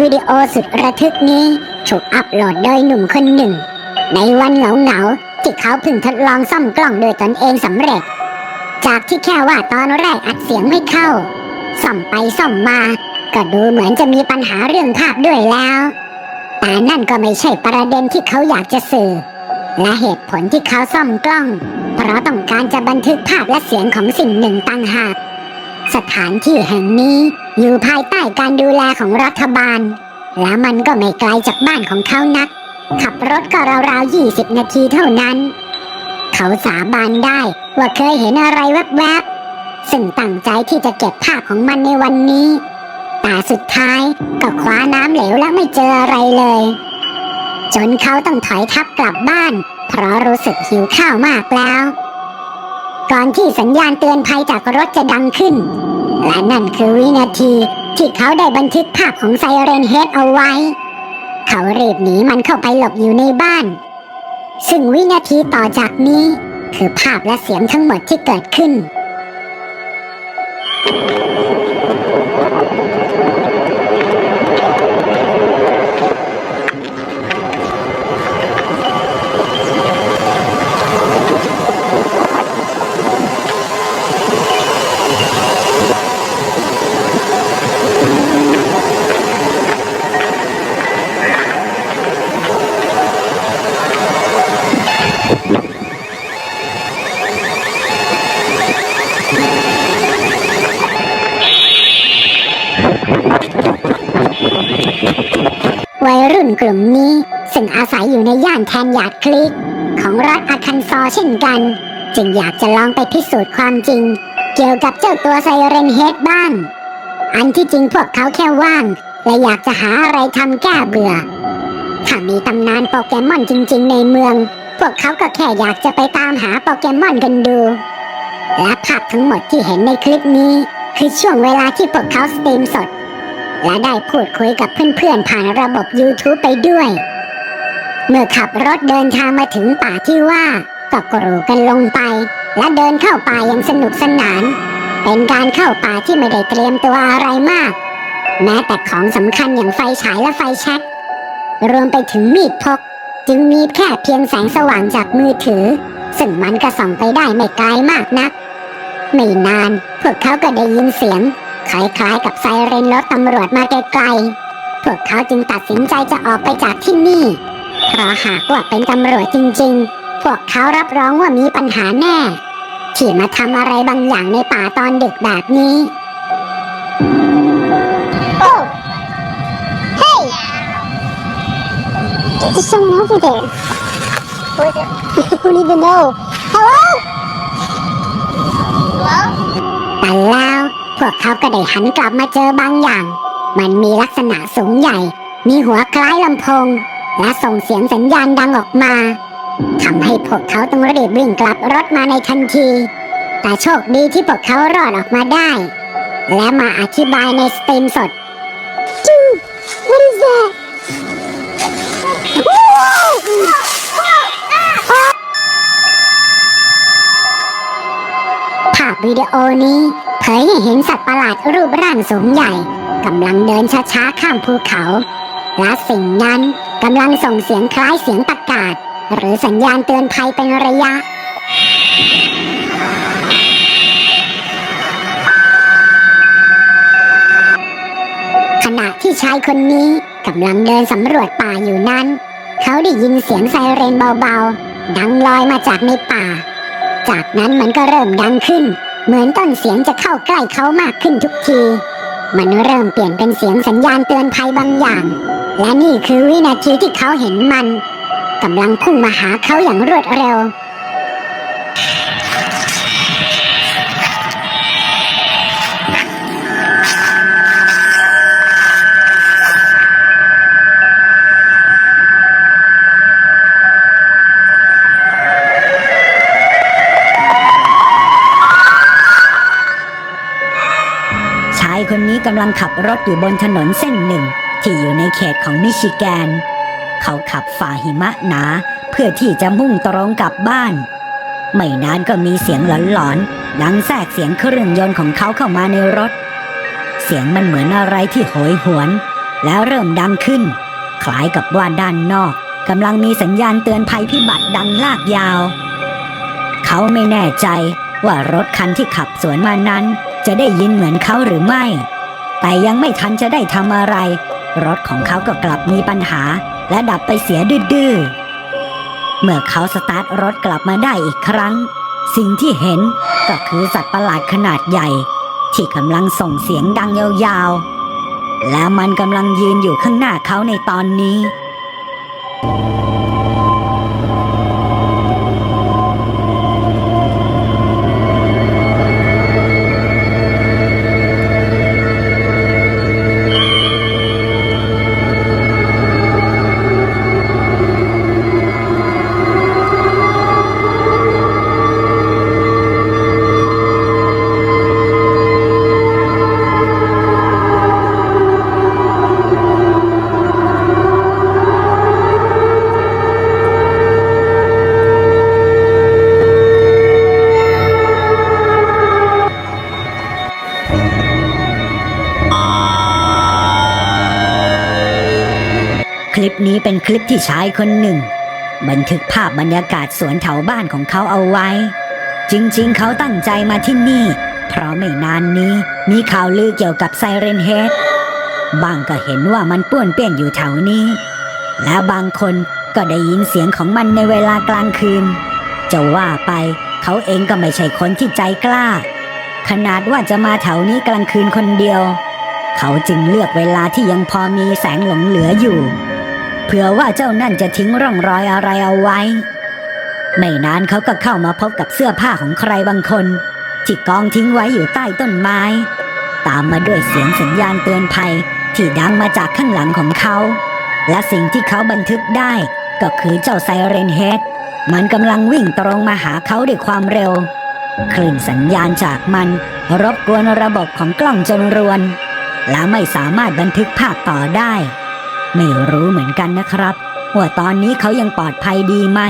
วิดีโอสุดระทึกนี้ถูกอัปโหลดโดยหนุ่มคนหนึ่ง ในวันเหงาเหงาๆที่เขาเพิ่งทดลองซ่อมกล้องโดยตนเองสำเร็จ จากที่แค่ว่าตอนแรกอัดเสียงไม่เข้าซ่อมไปซ่อมมา ก็ดูเหมือนจะมีปัญหาเรื่องภาพด้วยแล้ว แต่นั่นก็ไม่ใช่ประเด็นที่เขาอยากจะสื่อ และเหตุผลที่เขาซ่อมกล้อง เพราะต้องการจะบันทึกภาพและเสียงของสิ่งหนึ่งต่างหากสถานที่แห่งนี้ อยู่ภายใต้การดูแลของรัฐบาล และมันก็ไม่ไกลจากบ้านของเขานัก ขับรถก็ราวๆ 20 นาทีเท่านั้น เขาสาบานได้ว่าเคยเห็นอะไรแวบๆ ซึ่งตั้งใจที่จะเก็บภาพของมันในวันนี้ แต่สุดท้ายก็คว้าน้ำเหลวและไม่เจออะไรเลย จนเขาต้องถอยทับกลับบ้าน เพราะรู้สึกหิวข้าวมากแล้ว ก่อนที่สัญญาณเตือนภัยจากรถจะดังขึ้น และนั่นคือวินาทีที่เขาได้บันทึกภาพของไซเรนเฮดเอาไว้ เขารีบหนีมันเข้าไปหลบอยู่ในบ้าน ซึ่งวินาทีต่อจากนี้ คือภาพและเสียงทั้งหมดที่เกิดขึ้น รุ่นกลุ่มนี้ ซึ่งอาศัยอยู่ในย่านแทนหยาดคลิก ของรัฐอาคันซอเช่นกัน จึงอยากจะลองไปพิสูจน์ความจริง เกี่ยวกับเจ้าตัวไซเรนเฮดบ้าง อันที่จริงพวกเขาแค่ว่าง และอยากจะหาอะไรทำแก้เบื่อ ถ้ามีตำนานโปเกมอนจริง ๆ ในเมือง พวกเขาก็แค่อยากจะไปตามหาโปเกมอนกันดู และภาพทั้งหมดที่เห็นในคลิปนี้ คือช่วงเวลาที่พวกเขาสตรีมสด และได้พูดคุยกับเพื่อนๆผ่านระบบ YouTube ไปด้วย เมื่อขับรถเดินทางมาถึงป่าที่ว่าก็กรูกันลงไป และเดินเข้าป่าอย่างสนุกสนาน เป็นการเข้าป่าที่ไม่ได้เตรียมตัวอะไรมาก แม้แต่ของสำคัญอย่างไฟฉายและไฟแช็กรวมไปถึงมีดพก จึงมีแค่เพียงแสงสว่างจากมือถือ ซึ่งมันก็ส่องไปได้ไม่ไกลมากนัก ไม่นานพวกเขาก็ได้ยินเสียง คล้ายๆกับไซเรนรถตำรวจมาไกลๆ พวกเขาจึงตัดสินใจจะออกไปจากที่นี่เพราะหากว่าเป็นตำรวจจริงๆ พวกเขารับรองว่ามีปัญหาแน่ ที่มาทำอะไรบางอย่างในป่าตอนดึกแบบนี้ Oh Hey There's someone over there I don't even know Hello วพวกเขาก็ได้หันกลับมาเจอบางอย่าง มันมีลักษณะสูงใหญ่ มีหัวคล้ายลำโพง และส่งเสียงสัญญาณดังออกมาทำให้พวกเขาต้องรีบวิ่งกลับรถมาในทันที แต่โชคดีที่พวกเขารอดออกมาได้ และมาอธิบายในสตรีมสด Dude what is that ภาพวิดีโอนี้ เผยให้เห็นสัตว์ประหลาดรูปร่างสูงใหญ่กำลังเดินช้าๆข้ามภูเขา และสิ่งนั้นกำลังส่งเสียงคล้ายเสียงประกาศ หรือสัญญาณเตือนภัยเป็นระยะ ขณะที่ชายคนนี้กำลังเดินสำรวจป่าอยู่นั้น เขาได้ยินเสียงไซเรนเบาๆ ดังลอยมาจากในป่า จากนั้นมันก็เริ่มดังขึ้น เหมือนต้นเสียงจะเข้าใกล้เขามากขึ้นทุกที มันเริ่มเปลี่ยนเป็นเสียงสัญญาณเตือนภัยบางอย่าง และนี่คือวินาทีที่เขาเห็นมันกำลังพุ่งมาหาเขาอย่างรวดเร็ว กำลังขับรถอยู่บนถนนเส้นหนึ่ง ที่อยู่ในเขตของมิชิแกน เขาขับฝ่าหิมะหนา เพื่อที่จะมุ่งตรงกลับบ้าน ไม่นานก็มีเสียงหลอนๆดังแทรกเสียงเครื่องยนต์ของเขาเข้ามาในรถ เสียงมันเหมือนอะไรที่โหยหวน แล้วเริ่มดังขึ้น คล้ายกับว่าด้านนอกกำลังมีสัญญาณเตือนภัยพิบัติดังลากยาว เขาไม่แน่ใจว่ารถคันที่ขับสวนมานั้น จะได้ยินเหมือนเขาหรือไม่ แต่ยังไม่ทันจะได้ทำอะไร รถของเขาก็กลับมีปัญหา และดับไปเสียดื้อเมื่อเขาสตาร์ทรถกลับมาได้อีกครั้ง สิ่งที่เห็นก็คือสัตว์ประหลาดขนาดใหญ่ ที่กำลังส่งเสียงดังยาวๆ และมันกำลังยืนอยู่ข้างหน้าเขาในตอนนี้ คลิปนี้เป็นคลิปที่ชายคนหนึ่ง บันทึกภาพบรรยากาศสวนแถวบ้านของเขาเอาไว้ จริงๆ เขาตั้งใจมาที่นี่ เพราะไม่นานนี้มีข่าวลือเกี่ยวกับไซเรนเฮดบางก็เห็นว่ามันป้วนเปี้ยนอยู่แถวนี้ และบางคนก็ได้ยินเสียงของมันในเวลากลางคืน จะว่าไปเขาเองก็ไม่ใช่คนที่ใจกล้า ขนาดว่าจะมาแถวนี้กลางคืนคนเดียว เขาจึงเลือกเวลาที่ยังพอมีแสงหลงเหลืออยู่ เผื่อว่าเจ้านั่นจะทิ้งร่องรอยอะไรเอาไว้ ไม่นานเขาก็เข้ามาพบกับเสื้อผ้าของใครบางคนที่กองทิ้งไว้อยู่ใต้ต้นไม้ ตามมาด้วยเสียงสัญญาณเตือนภัยที่ดังมาจากข้างหลังของเขา และสิ่งที่เขาบันทึกได้ก็คือเจ้าไซเรนเฮดมันกำลังวิ่งตรงมาหาเขาด้วยความเร็ว คลื่นสัญญาณจากมันรบกวนระบบของกล้องจนรวน และไม่สามารถบันทึกภาพต่อได้ ไม่รู้เหมือนกันนะครับ ว่าตอนนี้เขายังปลอดภัยดีไหม